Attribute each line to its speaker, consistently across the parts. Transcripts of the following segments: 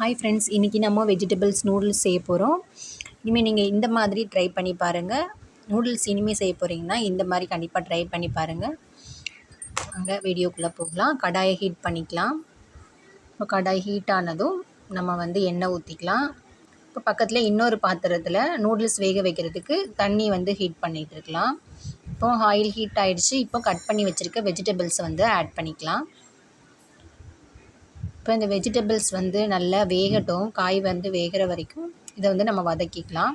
Speaker 1: Hi friends இன்றைக்கி நம்ம vegetables noodles செய்ய போகிறோம் இனிமேல் நீங்கள் இந்த மாதிரி ட்ரை பண்ணி பாருங்கள் நூடுல்ஸ் இனிமேல் செய்ய போகிறீங்கன்னா இந்த மாதிரி கண்டிப்பாக ட்ரை பண்ணி பாருங்கள் அங்கே வீடியோக்குள்ளே போகலாம். கடாயை ஹீட் பண்ணிக்கலாம். இப்போ கடாய் ஹீட் ஆனதும் நம்ம வந்து எண்ணெய் ஊற்றிக்கலாம் இப்போ பக்கத்தில் இன்னொரு பாத்திரத்தில் நூடுல்ஸ் வேக வைக்கிறதுக்கு தண்ணி வந்து ஹீட் பண்ணிகிட்டு இருக்கலாம். இப்போ ஆயில் ஹீட் ஆகிடுச்சு இப்போ கட் பண்ணி வச்சுருக்க வெஜிடபிள்ஸ் வந்து ஆட் பண்ணிக்கலாம். இப்போ இந்த வெஜிடபிள்ஸ் வந்து நல்லா வேகட்டும். காய் வந்து வேகிற வரைக்கும் இதை வந்து நம்ம வதக்கிக்கலாம்.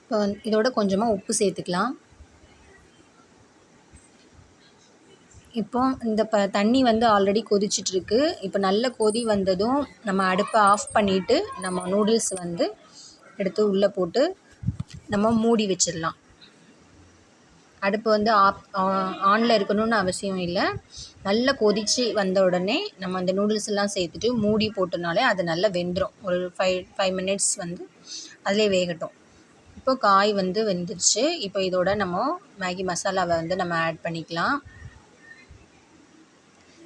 Speaker 1: இப்போ வந்து இதோட கொஞ்சமாக உப்பு சேர்த்துக்கலாம். இப்போ இந்த ப தண்ணி வந்து ஆல்ரெடி கொதிச்சிட்ருக்கு. இப்போ நல்ல கொதி வந்ததும் நம்ம அடுப்பை ஆஃப் பண்ணிவிட்டு நம்ம நூடுல்ஸ் வந்து எடுத்து உள்ளே போட்டு நம்ம மூடி வச்சிடலாம். அடுப்பு வந்து ஆப் ஆனில் இருக்கணும்னு அவசியம் இல்லை. நல்லா கொதித்து வந்த உடனே நம்ம அந்த நூடுல்ஸ் எல்லாம் சேர்த்துட்டு மூடி போட்டோம்னாலே அது நல்லா வெந்துடும் ஒரு ஃபைவ் ஃபைவ் மினிட்ஸ் வந்து அதிலே வேகட்டும். இப்போ காய் வந்து வெந்துருச்சு. இப்போ இதோட நம்ம மேகி மசாலாவை வந்து நம்ம ஆட் பண்ணிக்கலாம்.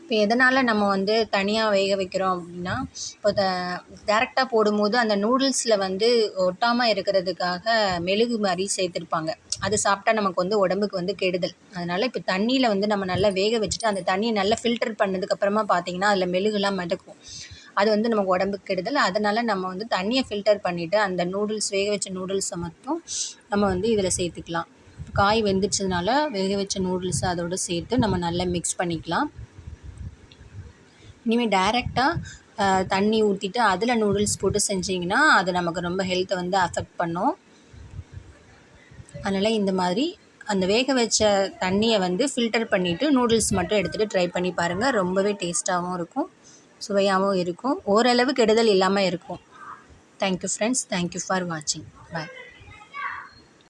Speaker 1: இப்போ எதனால் நம்ம வந்து தனியாக வேக வைக்கிறோம் அப்படின்னா இப்போ த டேரெக்டாக போடும்போது அந்த நூடுல்ஸில் வந்து ஒட்டாமல் இருக்கிறதுக்காக மெழுகு மாதிரி சேர்த்துருப்பாங்க. அது சாப்பிட்டா நமக்கு வந்து உடம்புக்கு வந்து கெடுதல். அதனால் இப்போ தண்ணியில் வந்து நம்ம நல்லா வேக வச்சுட்டு அந்த தண்ணியை நல்லா ஃபில்டர் பண்ணதுக்கப்புறமா பார்த்தீங்கன்னா அதில் மெழுகுலாம் மிதக்கும். அது வந்து நமக்கு உடம்புக்கு கெடுதல். அதனால் நம்ம வந்து தண்ணியை ஃபில்டர் பண்ணிவிட்டு அந்த நூடுல்ஸ் வேக வச்ச நூடுல்ஸை மட்டும் நம்ம வந்து இதில் சேர்த்துக்கலாம். காய் வெந்துச்சதுனால வேக வச்ச நூடுல்ஸை அதோடு சேர்த்து நம்ம நல்லா மிக்ஸ் பண்ணிக்கலாம். இனிமேல் டேரெக்டாக தண்ணி ஊற்றிட்டு அதில் நூடுல்ஸ் போட்டு செஞ்சிங்கன்னா அது நமக்கு ரொம்ப ஹெல்த்தை வந்து அஃபெக்ட் பண்ணும். அதனால் இந்த மாதிரி அந்த வேக வச்ச தண்ணியை வந்து ஃபில்டர் பண்ணிவிட்டு நூடுல்ஸ் மட்டும் எடுத்துகிட்டு ட்ரை பண்ணி பாருங்கள் ரொம்பவே டேஸ்ட்டாகவும் இருக்கும் சுவையாகவும் இருக்கும். ஓரளவு கெடுதல் இல்லாமல் இருக்கும். தேங்க்யூ ஃப்ரெண்ட்ஸ் தேங்க்யூ ஃபார் வாட்சிங் பாய்